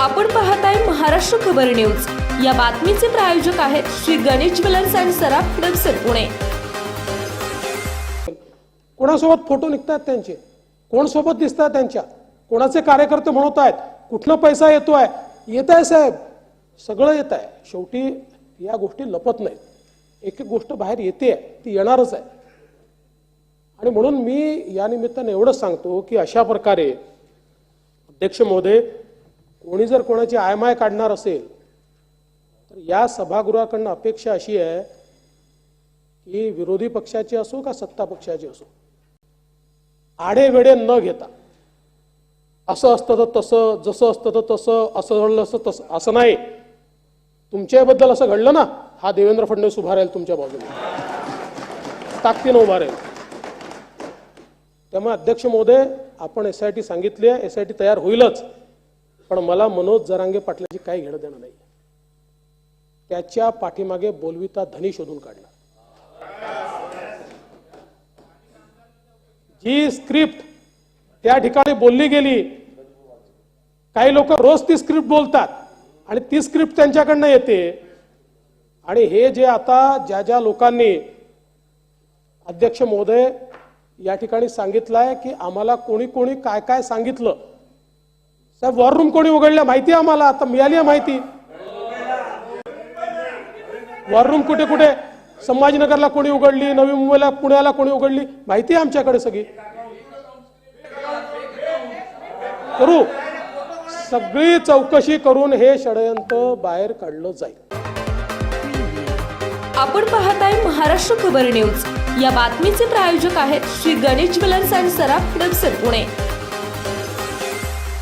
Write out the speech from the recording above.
आपण पाहताय महाराष्ट्र खबर न्यूज. या बातमीचे प्रायोजक आहेत श्री गणेश ज्वेलर्स अँड सराफ हडपसर पुणे. कोणासोबत फोटो निघतात त्यांचे? कोण सोबत दिसतात त्यांच्या? कोणाचे कार्यकर्ते म्हणत आहेत कुठला पैसा येतोय? येत आहे साहेब. सगळं येत आहे शेवटी या गोष्टी लपत नाहीत. एक एक गोष्ट बाहेर येते ती येणारच आहे. आणि म्हणून मी या निमित्ताने एवढंच सांगतो की अशा प्रकारे अध्यक्ष महोदय कोणी जर कोणाची आयमाय काढणार असेल तर या सभागृहाकडनं अपेक्षा अशी आहे की विरोधी पक्षाची असो का सत्ता पक्षाची असो आडे वेडे न घेता असं असतं तर तसं जसं असतं तर तसं असं घडलं असं तसं असं नाही. तुमच्याबद्दल असं घडलं ना हा देवेंद्र फडणवीस उभा राहील तुमच्या बाजूने. ताकदीनं उभा राहील. त्यामुळे अध्यक्ष महोदय आपण एस आय टी सांगितली आहे एस आय टी तयार होईलच. पण मला मनोज जरांगे पाटलाची काही घेणं देणं नाही त्याच्या पाठीमागे बोलविता धनी शोधून काढला जी स्क्रिप्ट त्या ठिकाणी बोलली गेली काही लोक रोज ती स्क्रिप्ट बोलतात आणि ती स्क्रिप्ट त्यांच्याकडनं येते. आणि हे जे आता ज्या ज्या लोकांनी अध्यक्ष महोदय या ठिकाणी सांगितलं आहे की आम्हाला कोणी कोणी काय काय सांगितलं साहेब वॉर रूम कोणी उघडल्या माहिती आहे आम्हाला? आता मिळाली आहे माहिती. वॉर रूम कुठे कुठे? संभाजीनगरला कोणी उघडली? नवी मुंबईला पुण्याला कोणी उघडली? माहिती आहे आमच्याकडे सगळी. करू. सगळी चौकशी करून हे षडयंत्र बाहेर काढलं जाईल. आपण पाहताय महाराष्ट्र खबर न्यूज. या बातमीचे प्रायोजक आहेत Shri Ganesh jewellers and Saraf Pune.